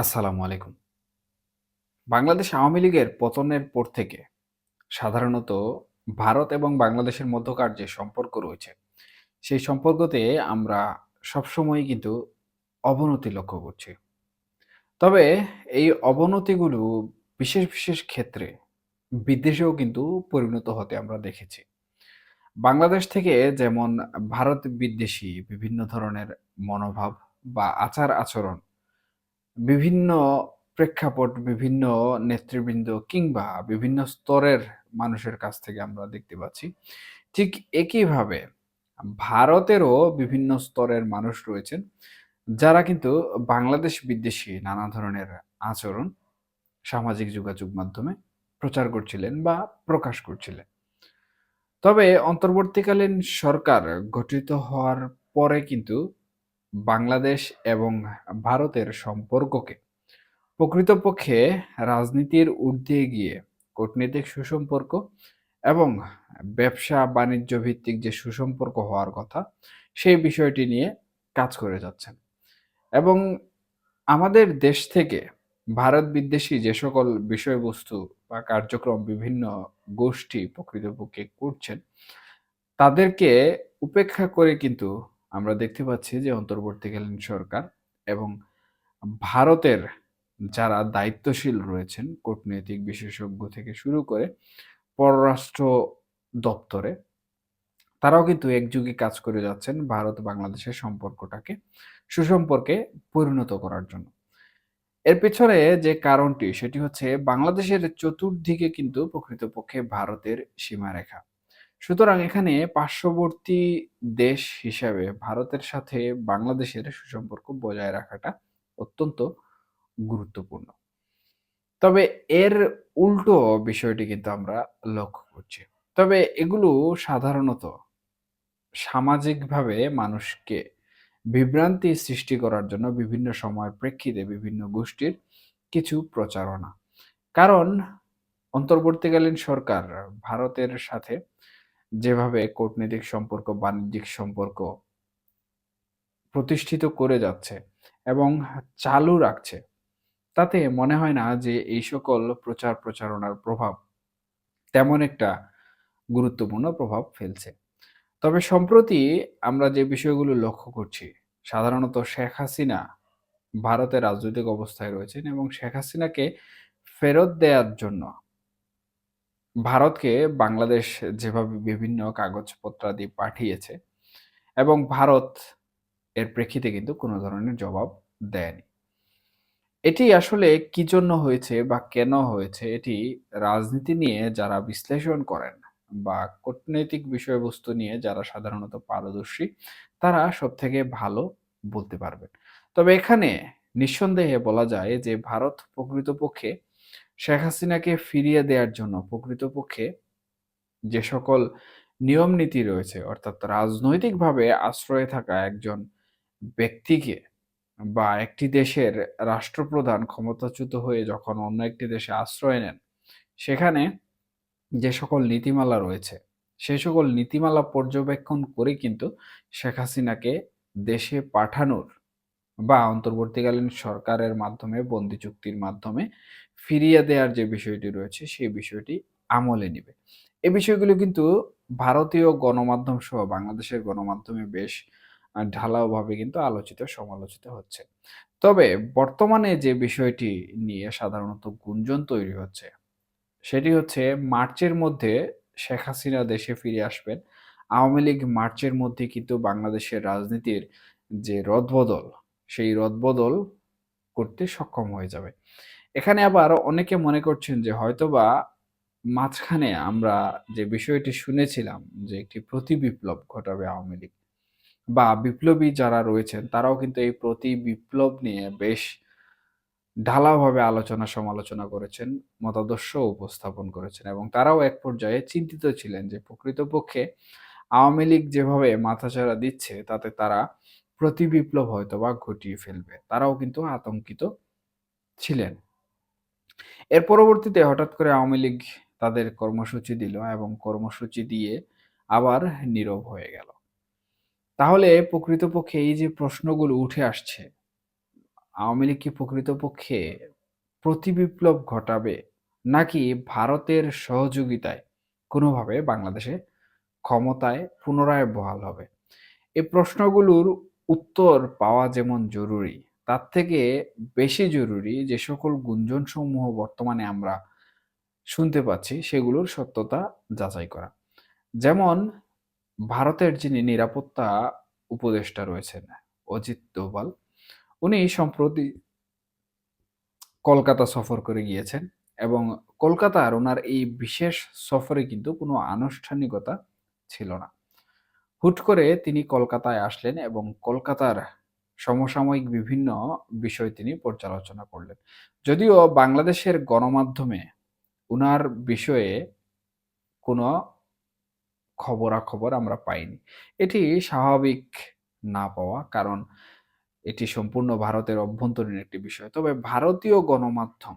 আসসালামু আলাইকুম। বাংলাদেশ আওয়ামী লীগের পতনের পর থেকে সাধারণত ভারত এবং বাংলাদেশের মধ্যকার যে সম্পর্ক রয়েছে, সেই সম্পর্কতে আমরা সবসময়ই কিন্তু অবনতি লক্ষ্য করছি। তবে এই অবনতিগুলো বিশেষ, বিশেষ ক্ষেত্রে বিদ্বেষেও কিন্তু পরিণত হতে আমরা দেখেছি। বাংলাদেশ থেকে যেমন ভারত বিদ্বেষী বিভিন্ন ধরনের মনোভাব বা আচার-আচরণ বিভিন্ন প্রেক্ষাপট, বিভিন্ন নেতৃবৃন্দ কিংবা বিভিন্ন স্তরের মানুষের কাছ থেকে আমরা দেখতে পাচ্ছি। ঠিক একইভাবে ভারতেরও বিভিন্ন স্তরের মানুষ রয়েছেন, যারা কিন্তু বাংলাদেশ বিদ্বেষী নানা ধরনের আচরণ সামাজিক যোগাযোগ মাধ্যমে প্রচার করছিলেন বা প্রকাশ করছিলেন। তবে অন্তর্বর্তীকালীন সরকার গঠিত হওয়ার পরে কিন্তু বাংলাদেশ এবং ভারতের সম্পর্ককে প্রকৃতপক্ষে রাজনীতির ঊর্ধ্বে গিয়ে কূটনৈতিক সুসম্পর্ক এবং ব্যবসা-বাণিজ্য ভিত্তিক যে সুসম্পর্ক হওয়ার কথা, সেই বিষয়টি নিয়ে কাজ করে যাচ্ছেন। এবং আমাদের দেশ থেকে ভারত বিদ্বেষী যে সকল বিষয়বস্তু বা কার্যক্রম বিভিন্ন গোষ্ঠী প্রকৃতপক্ষে করছেন, তাদেরকে উপেক্ষা করে কিন্তু আমরা দেখতে পাচ্ছি যে অন্তর্বর্তীকালীন সরকার এবং ভারতের যারা দায়িত্বশীল রয়েছেন কূটনৈতিক বিশেষজ্ঞ থেকে শুরু করে পররাষ্ট্র দপ্তরে, তারাও কিন্তু একযোগে কাজ করে যাচ্ছেন ভারত বাংলাদেশের সম্পর্কটাকে, সুসম্পর্কে পরিণত করার জন্য। এর পেছনে যে কারণটি, সেটি হচ্ছে বাংলাদেশের চতুর্দিকে কিন্তু প্রকৃতপক্ষে ভারতের সীমারেখা। সুতরাং এখানে পার্শ্ববর্তী দেশ হিসাবে ভারতের সাথে বাংলাদেশের সুসম্পর্ক বজায় রাখাটা অত্যন্ত গুরুত্বপূর্ণ। তবে এর উল্টো বিষয়টি কিন্তু আমরা লক্ষ্য করছি। তবে এগুলো সাধারণত সামাজিকভাবে মানুষকে বিভ্রান্তি সৃষ্টি করার জন্য বিভিন্ন সময়ের প্রেক্ষিতে বিভিন্ন গোষ্ঠীর কিছু প্রচারণা। কারণ অন্তর্বর্তীকালীন সরকার ভারতের সাথে যেভাবে কূটনৈতিক সম্পর্ক, বাণিজ্যিক সম্পর্ক প্রতিষ্ঠিত করে যাচ্ছে এবং চালু রাখছে, তাতে মনে হয় না যে এই সকল প্রচার প্রচারণার প্রভাব তেমন একটা গুরুত্বপূর্ণ প্রভাব ফেলছে। তবে সম্প্রতি আমরা যে বিষয়গুলো লক্ষ্য করছি, সাধারণত শেখ হাসিনা ভারতের রাজনৈতিক অবস্থায় রয়েছেন এবং শেখ হাসিনাকে ফেরত দেয়ার জন্য ভারতকে বাংলাদেশ যেভাবে বিভিন্ন কাগজপত্রাদি পাঠিয়েছে এবং ভারত এর প্রেক্ষিতে কিন্তু কোনো ধরনের জবাব দেয়নি। এটি আসলে কি জন্য হয়েছে বা কেন হয়েছে এটি রাজনীতি নিয়ে যারা বিশ্লেষণ করেন বা কূটনৈতিক বিষয়বস্তু নিয়ে যারা সাধারণত পারদর্শী, তারা সবথেকে ভালো বলতে পারবেন। তবে এখানে নিঃসন্দেহে বলা যায় যে ভারত প্রকৃতপক্ষে শেখ হাসিনাকে ফিরিয়ে দেওয়ার জন্য প্রকৃতপক্ষে যে সকল নিয়ম নীতি রয়েছে, অর্থাৎ রাজনৈতিকভাবে আশ্রয়ে থাকা একজন ব্যক্তিকে বা একটি দেশের রাষ্ট্রপ্রধান ক্ষমতাচ্যুত হয়ে যখন অন্য একটি দেশে আশ্রয় নেন, সেখানে যে সকল নীতিমালা রয়েছে সেই সকল নীতিমালা পর্যবেক্ষণ করে কিন্তু শেখ হাসিনাকে দেশে পাঠানোর বা অন্তর্বর্তীকালীন সরকারের মাধ্যমে, বন্দি চুক্তির মাধ্যমে ফিরিয়ে দেওয়ার যে বিষয়টি রয়েছে, সেই বিষয়টি আমলে নিবে। এই বিষয়গুলো কিন্তু ভারতীয় গণমাধ্যম সহ বাংলাদেশের গণমাধ্যমে বেশ ঢালাওভাবে কিন্তু আলোচিত, সমালোচিত হচ্ছে। তবে বর্তমানে যে বিষয়টি নিয়ে সাধারণত গুঞ্জন তৈরি হচ্ছে, সেটি হচ্ছে মার্চের মধ্যে শেখ হাসিনা দেশে ফিরে আসবেন। আওয়ামী লীগ মার্চের মধ্যে কিন্তু বাংলাদেশের রাজনীতির যে রদবদল, সেই রদবদল করতে সক্ষম হয়ে যাবে। এখানে আবার অনেকে মনে করছেন যে হয়তোবা মাঝখানে আমরা যে বিষয়টি শুনেছিলাম যে একটি প্রতি বিপ্লব ঘটাবে আওয়ামী লীগ বা বিপ্লবী যারা রয়েছেন তারাও কিন্তু এই প্রতি বিপ্লব নিয়ে বেশ ঢালাওভাবে আলোচনা সমালোচনা করেছেন, মতাদর্শ উপস্থাপন করেছেন এবং তারাও এক পর্যায়ে চিন্তিত ছিলেন যে প্রকৃতপক্ষে আওয়ামী লীগ যেভাবে মাথাচাড়া দিচ্ছে তাতে তারা প্রতি বিপ্লব হয়তোবা ঘটিয়ে ফেলবে। তারাও কিন্তু আতঙ্কিত ছিলেন। এর পরবর্তীতে হঠাৎ করে আওয়ামী লীগ তাদের কর্মসূচি দিল এবং কর্মসূচি দিয়ে আবার নীরব হয়ে গেল। তাহলে প্রকৃতপক্ষে এই যে প্রশ্নগুলো উঠে আসছে, আওয়ামী লীগ কি প্রকৃতপক্ষে প্রতিবিপ্লব ঘটাবে নাকি ভারতের সহযোগিতায় কোনোভাবে বাংলাদেশে ক্ষমতায় পুনরায় বহাল হবে এই প্রশ্নগুলোর উত্তর পাওয়া যেমন জরুরি তার থেকে বেশি জরুরি যে সকল গুঞ্জন সমূহ বর্তমানে আমরা শুনতে পাচ্ছি, সেগুলোর সত্যতা যাচাই করা। যেমন, ভারতের যিনি নিরাপত্তা উপদেষ্টা রয়েছেন, অজিত দোভাল, উনি সম্প্রতি কলকাতা সফর করে গিয়েছেন এবং কলকাতার ওনার এই বিশেষ সফরে কিন্তু কোনো আনুষ্ঠানিকতা ছিল না। হুট করে তিনি কলকাতায় আসলেন এবং কলকাতার সমসাময়িক বিভিন্ন বিষয় তিনি পর্যালোচনা করলেন। যদিও বাংলাদেশের গণমাধ্যমে উনার বিষয়ে কোনো খবরাখবর আমরা পাইনি। এটি স্বাভাবিক না পাওয়া, কারণ এটি সম্পূর্ণ ভারতের অভ্যন্তরীণ একটি বিষয়। তবে ভারতীয় গণমাধ্যম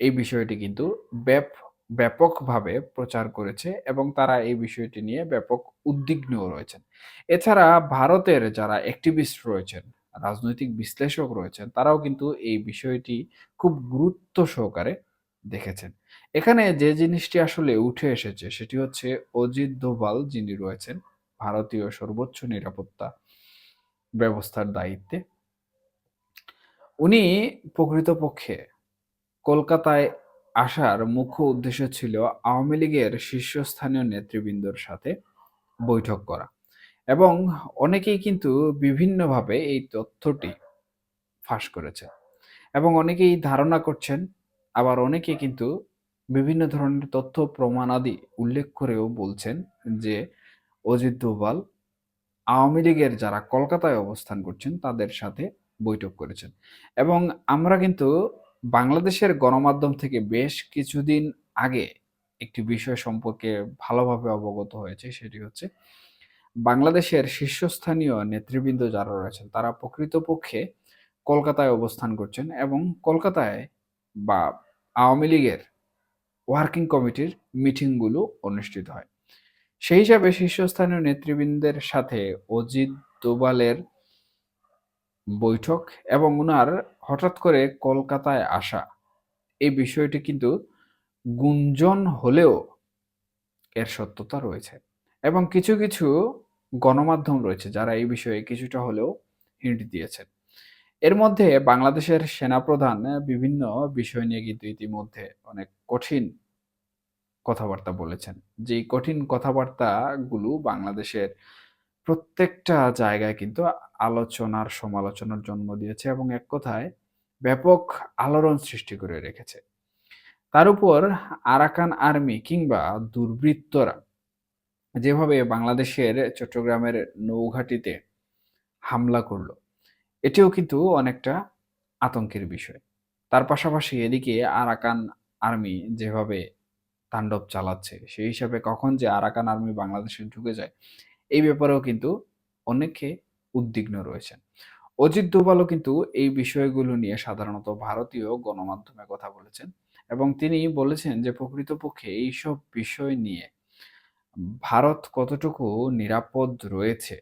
এই বিষয়টি কিন্তু ব্যাপ ব্যাপকভাবে প্রচার করেছে এবং তারা এই বিষয়টি নিয়ে ব্যাপক উদ্বিগ্নও রয়েছেন। এছাড়া ভারতের যারা অ্যাক্টিভিস্ট রয়েছেন, রাজনৈতিক বিশ্লেষক রয়েছেন, তারাও কিন্তু এই বিষয়টি খুব গুরুত্ব সহকারে দেখেছেন। এখানে যে জিনিসটি আসলে উঠে এসেছে সেটি হচ্ছে অজিত দোভাল যিনি রয়েছেন ভারতীয় সর্বোচ্চ নিরাপত্তা ব্যবস্থার দায়িত্বে। উনি প্রকৃতপক্ষে কলকাতায় আসার মুখ্য উদ্দেশ্য ছিল আওয়ামী লীগের শীর্ষস্থানীয় নেতৃবৃন্দর সাথে বৈঠক করা এবং অনেকেই কিন্তু বিভিন্নভাবে এই তথ্যটি ফাঁস করেছে এবং অনেকেই ধারণা করছেন, আবার অনেকে কিন্তু বিভিন্ন ধরনের তথ্য প্রমাণাদি উল্লেখ করেও বলছেন যে অজিত দোভাল আওয়ামী লীগের যারা কলকাতায় অবস্থান করছেন তাদের সাথে বৈঠক করেছেন এবং আমরা কিন্তু বাংলাদেশের গণমাধ্যম থেকে বেশ কিছুদিন আগে একটি বিষয় সম্পর্কে ভালোভাবে অবগত হয়েছে, সেটি হচ্ছে বাংলাদেশের শীর্ষস্থানীয় নেতৃবৃন্দ যারা রয়েছেন, তারা প্রকৃতপক্ষে কলকাতায় অবস্থান করছেন এবং কলকাতায় বা আওয়ামী লীগের ওয়ার্কিং কমিটির মিটিংগুলো অনুষ্ঠিত হয়। সেই হিসাবে শীর্ষস্থানীয় নেতৃবৃন্দের সাথে অজিত দোবালের বৈঠক এবং উনার হঠাৎ করে কলকাতায় আসা। এই বিষয়টি কিন্তু গুঞ্জন হলেও এর সত্যতা রয়েছে এবং কিছু কিছু গণমাধ্যম রয়েছে যারা এই বিষয়ে কিছুটা হলেও হিন্ট দিয়েছেন। এর মধ্যে বাংলাদেশের সেনাপ্রধান বিভিন্ন বিষয় নিয়ে কিন্তু ইতিমধ্যে অনেক কঠিন কথাবার্তা বলেছেন। যে কঠিন কথাবার্তাগুলো বাংলাদেশের প্রত্যেকটা জায়গায় কিন্তু আলোচনার সমালোচনার জন্ম দিয়েছে এবং এক কথায় ব্যাপক আলোড়ন সৃষ্টি করে রেখেছে। তার উপর আরাকান আর্মি কিংবা দুর্বৃত্তরা যেভাবে বাংলাদেশের চট্টগ্রামের নৌঘাটিতে হামলা করল, এটিও কিন্তু অনেকটা আতঙ্কের বিষয়। তার পাশাপাশি এদিকে আরাকান আর্মি যেভাবে তাণ্ডব চালাচ্ছে, সেই হিসাবে কখন যে আরাকান আর্মি বাংলাদেশে ঢুকে যায় এই ব্যাপারেও কিন্তু অনেকে উদ্বিগ্ন রয়েছেন। অজিত দোভালও কিন্তু এই বিষয়গুলো নিয়ে সাধারণত ভারতীয় গণমাধ্যমে কথা বলেছেন এবং তিনি বলেছেন যে, প্রকৃতপক্ষে এইসব বিষয় নিয়ে ভারত কতটুকু নিরাপদ রয়েছে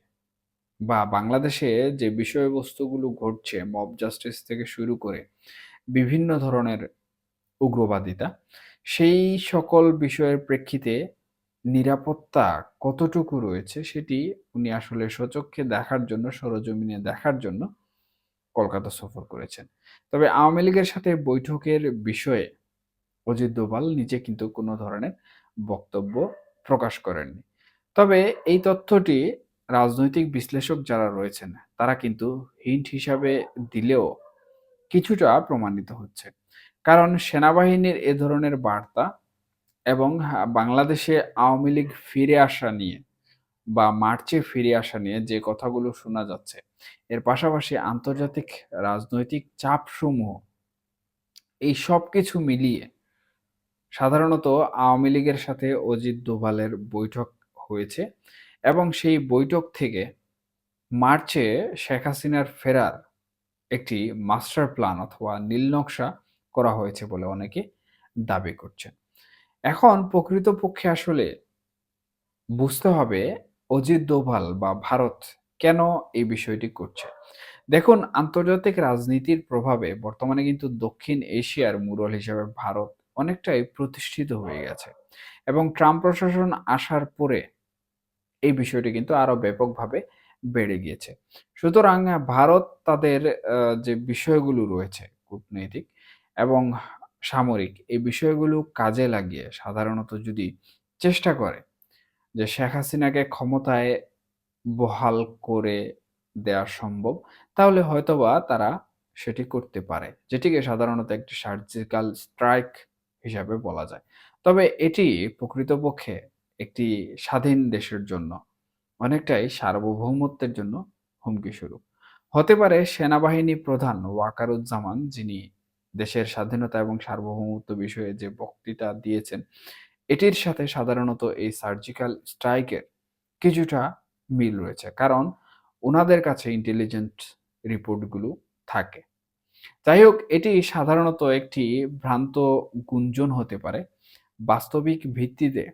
বা বাংলাদেশে যে বিষয়বস্তুগুলো ঘটছে, মব জাস্টিস থেকে শুরু করে বিভিন্ন ধরনের উগ্রবাদিতা, সেই সকল বিষয়ের প্রেক্ষিতে নিরাপত্তা কতটুকু রয়েছে সেটি উনি আসলে সচক্ষে দেখার জন্য, সরজমিনে দেখার জন্য কলকাতা সফর করেছেন। তবে আওয়ামী লীগের সাথে বৈঠকের বিষয়ে অজিত দোভাল নিজে কিন্তু কোনো ধরনের বক্তব্য প্রকাশ করেননি। তবে এই তথ্যটি রাজনৈতিক বিশ্লেষক যারা রয়েছেন, তারা কিন্তু হিন্ট হিসাবে দিলেও কিছুটা প্রমাণিত হচ্ছে। কারণ সেনাবাহিনীর এ ধরনের বার্তা এবং বাংলাদেশে আওয়ামী লীগ ফিরে আসা নিয়ে বা মার্চে ফিরে আসা নিয়ে যে কথাগুলো শোনা যাচ্ছে, এর পাশাপাশি আন্তর্জাতিক রাজনৈতিক চাপসমূহ, এই সব কিছু মিলিয়ে সাধারণত আওয়ামী লীগের সাথে অজিত দোভালের বৈঠক হয়েছে এবং সেই বৈঠক থেকে মার্চে শেখ হাসিনার ফেরার একটি মাস্টার প্ল্যান অথবা নীলনকশা করা হয়েছে বলে অনেকে দাবি করছেন। এখন প্রকৃতপক্ষে আসলে বুঝতে হবে অজিত দোভাল বা ভারত কেন এই বিষয়টি করছে। দেখুন, আন্তর্জাতিক রাজনীতির প্রভাবে বর্তমানে কিন্তু দক্ষিণ এশিয়ার মুরল হিসেবে ভারত অনেকটাই প্রতিষ্ঠিত হয়ে গেছে এবং ট্রাম্প প্রশাসন আসার পরে এই বিষয়টি কিন্তু আরও ব্যাপকভাবে বেড়ে গিয়েছে। সুতরাং ভারত তাদের যে বিষয়গুলো রয়েছে কূটনৈতিক এবং সামরিক এই বিষয়গুলো কাজে লাগিয়ে সাধারণত যদি চেষ্টা করে যে শেখ হাসিনাকে ক্ষমতায় বহাল করে দেওয়া সম্ভব, তাহলে হয়তোবা তারা সেটি করতে পারে, যেটিকে সাধারণত একটি সার্জিক্যাল স্ট্রাইক হিসাবে বলা যায়। তবে এটি প্রকৃতপক্ষে একটি স্বাধীন দেশের জন্য অনেকটাই সার্বভৌমত্বের জন্য হুমকি স্বরূপ হতে পারে সেনাবাহিনী প্রধান ওয়াকারুজ্জামান যিনি দেশের স্বাধীনতা এবং সার্বভৌমত্ব বিষয়ে যে বক্তৃতা দিয়েছেন, এটির সাথে সাধারণত এই সার্জিক্যাল স্ট্রাইকের কিছুটা মিল রয়েছে। কারণ ওনাদের কাছে ইন্টেলিজেন্ট রিপোর্টগুলো থাকে। যাই হোক, এটি সাধারণত একটি ভ্রান্ত গুঞ্জন হতে পারে। বাস্তবিক ভিত্তিতে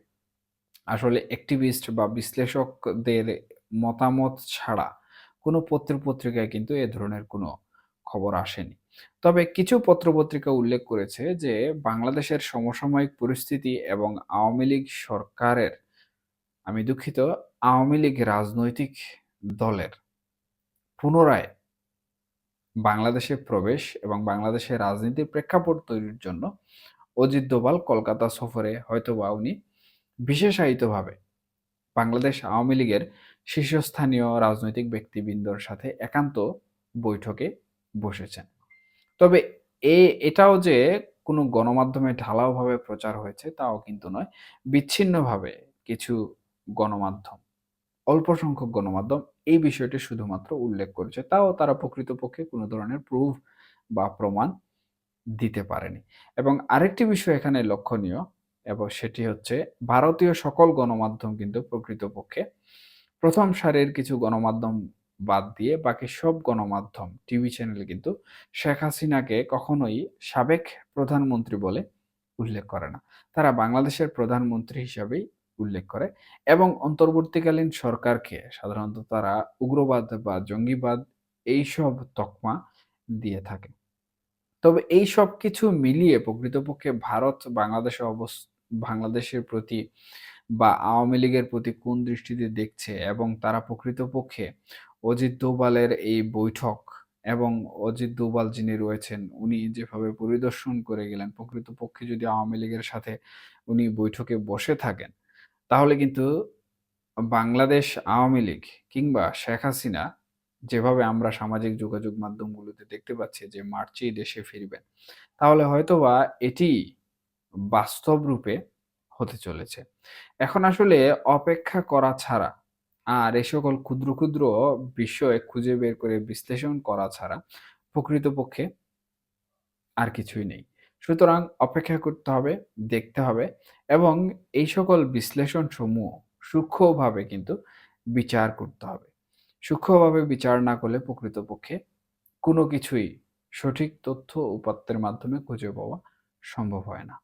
আসলে অ্যাক্টিভিস্ট বা বিশ্লেষকদের মতামত ছাড়া কোনো পত্র-পত্রিকায় কিন্তু এ ধরনের কোনো খবর আসেনি। তবে কিছু পত্র-পত্রিকা উল্লেখ করেছে যে বাংলাদেশের সমসাময়িক পরিস্থিতি এবং আওয়ামী লীগ সরকারের আমি দুঃখিত, আওয়ামী লীগ রাজনৈতিক দলের পুনরায় বাংলাদেশে প্রবেশ এবং বাংলাদেশের রাজনীতির প্রেক্ষাপট তৈরির জন্য অজিত দোভাল কলকাতা সফরে হয়তোবা উনি বিশেষায়িতভাবে বাংলাদেশ আওয়ামী লীগের শীর্ষস্থানীয় রাজনৈতিক ব্যক্তিবৃন্দর সাথে একান্ত বৈঠকে বসেছেন। তবে এ, এটাও যে কোনো গণমাধ্যমে ঢালাওভাবে প্রচার হয়েছে তাও কিন্তু নয়। বিচ্ছিন্নভাবে কিছু গণমাধ্যম অল্প সংখ্যক গণমাধ্যম এই বিষয়টি শুধুমাত্র উল্লেখ করেছে। তাও তারা প্রকৃতপক্ষে কোনো ধরনের প্রুফ বা প্রমাণ দিতে পারেনি। এবং আরেকটি বিষয় এখানে লক্ষণীয়, এবং সেটি হচ্ছে ভারতীয় সকল গণমাধ্যম কিন্তু প্রকৃতপক্ষে প্রথম সারির কিছু গণমাধ্যম বাদ দিয়ে বাকি সব গণমাধ্যম, টিভি চ্যানেল কিন্তু শেখ হাসিনাকে কখনোই সাবেক প্রধানমন্ত্রী বলে উল্লেখ করে না। তারা বাংলাদেশের প্রধানমন্ত্রী হিসাবেই উল্লেখ করে এবং অন্তর্বর্তীকালীন সরকারকে সাধারণত তারা উগ্রবাদ বা জঙ্গিবাদ এইসব তকমা দিয়ে থাকে। তবে এই সব কিছু মিলিয়ে প্রকৃতপক্ষে ভারত বাংলাদেশের অবস, বাংলাদেশের প্রতি বা আওয়ামী লীগের প্রতি কোন দৃষ্টিতে দেখছে এবং তারা প্রকৃতপক্ষে অজিত দোভালের এই বৈঠক এবং অজিত দোভাল যিনি রয়েছেন, উনি যেভাবে পরিদর্শন করে গেলেন, প্রকৃতপক্ষে যদি আওয়ামী লীগের সাথে উনি বৈঠকে বসে থাকেন, তাহলে কিন্তু বাংলাদেশ আওয়ামী লীগ কিংবা শেখ হাসিনা যেভাবে আমরা সামাজিক যোগাযোগ মাধ্যমগুলোতে দেখতে পাচ্ছি যে মার্চেই দেশে ফিরবেন, তাহলে হয়তোবা এটি বাস্তব রূপে হতে চলেছে। এখন আসলে অপেক্ষা করা ছাড়া আর এ সকল ক্ষুদ্র ক্ষুদ্র বিষয় খুঁজে বের করে বিশ্লেষণ করা ছাড়া প্রকৃতপক্ষে আর কিছুই নেই। সুতরাং অপেক্ষা করতে হবে, দেখতে হবে এবং এই সকল বিশ্লেষণ সমূহ সূক্ষ্মভাবে কিন্তু বিচার করতে হবে। সূক্ষ্মভাবে বিচার না করলে প্রকৃতপক্ষে কোনো কিছুই সঠিক তথ্য উপাত্তের মাধ্যমে খুঁজে পাওয়া সম্ভব হয় না।